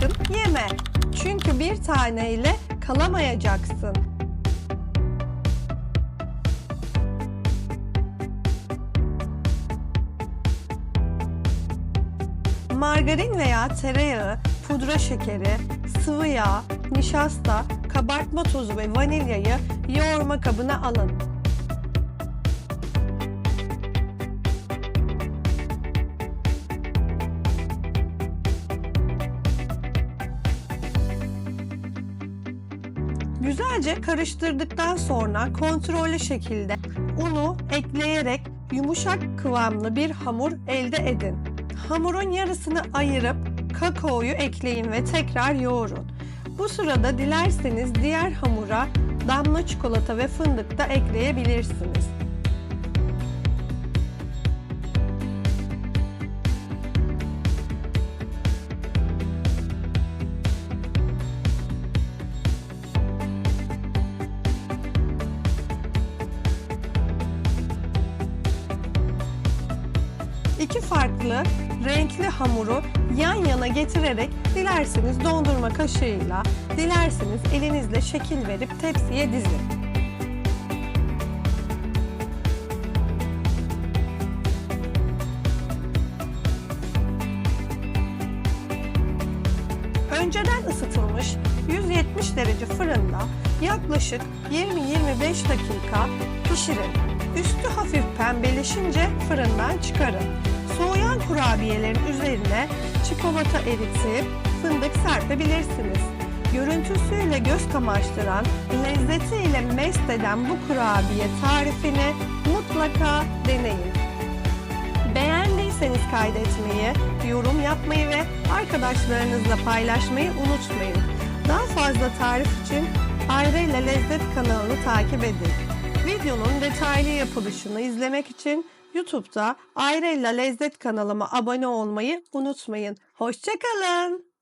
sakın yeme. Çünkü bir taneyle kalamayacaksın. Margarin veya tereyağı, pudra şekeri, sıvı yağ, nişasta, kabartma tozu ve vanilyayı yoğurma kabına alın. Güzelce karıştırdıktan sonra kontrollü şekilde unu ekleyerek yumuşak kıvamlı bir hamur elde edin. Hamurun yarısını ayırıp kakaoyu ekleyin ve tekrar yoğurun. Bu sırada dilerseniz diğer hamura damla çikolata ve fındık da ekleyebilirsiniz. İki farklı renkli hamuru yan yana getirerek dilerseniz dondurma kaşığıyla, dilerseniz elinizle şekil verip tepsiye dizin. Önceden ısıtılmış 170 derece fırında yaklaşık 20-25 dakika pişirin. Üstü hafif pembeleşince fırından çıkarın. Soğuyan kurabiyelerin üzerine çikolata eritip fındık serpebilirsiniz. Görüntüsüyle göz kamaştıran, lezzetiyle mest eden bu kurabiye tarifini mutlaka deneyin. Beğendiyseniz kaydetmeyi, yorum yapmayı ve arkadaşlarınızla paylaşmayı unutmayın. Daha fazla tarif için Ayrıyla Lezzet kanalını takip edin. Videonun detaylı yapılışını izlemek için YouTube'da Ayrıyla Lezzet kanalıma abone olmayı unutmayın. Hoşçakalın.